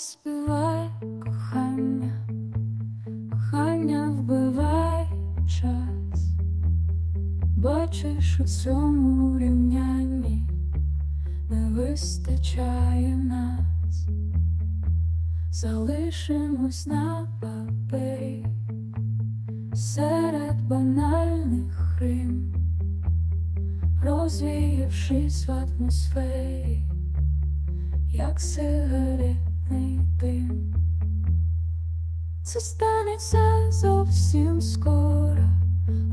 співай кохання, кохання вбивай час, бачиш у цьому рівнянні не вистачає нас, залишимось на папері серед банальних рим, розвіявшись в атмосфері як дим. Це станеться зовсім скоро,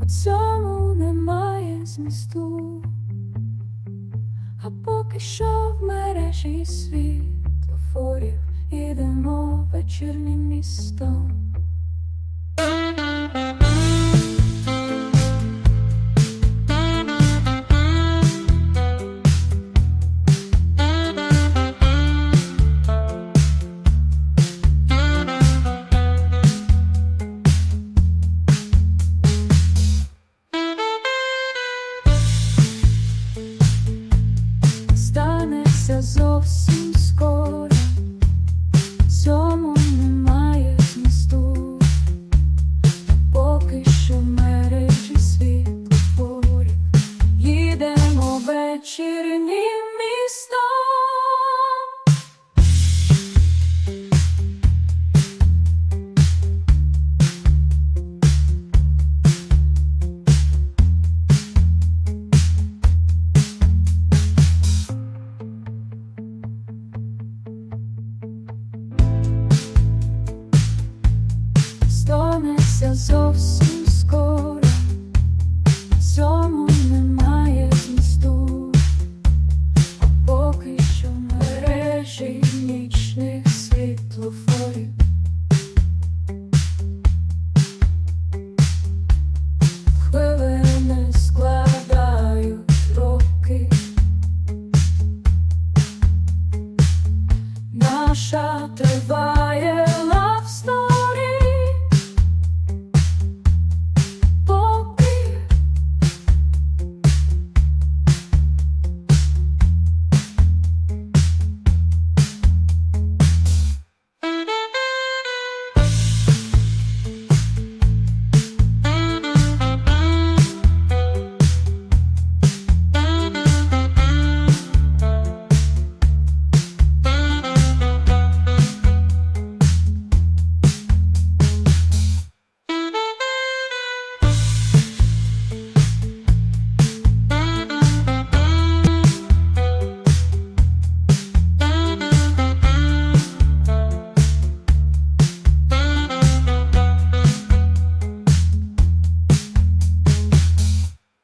у цьому немає змісту. А поки що в мережі світлофорів ідемо вечірнім містом. Станеться зовсім скоро, fire.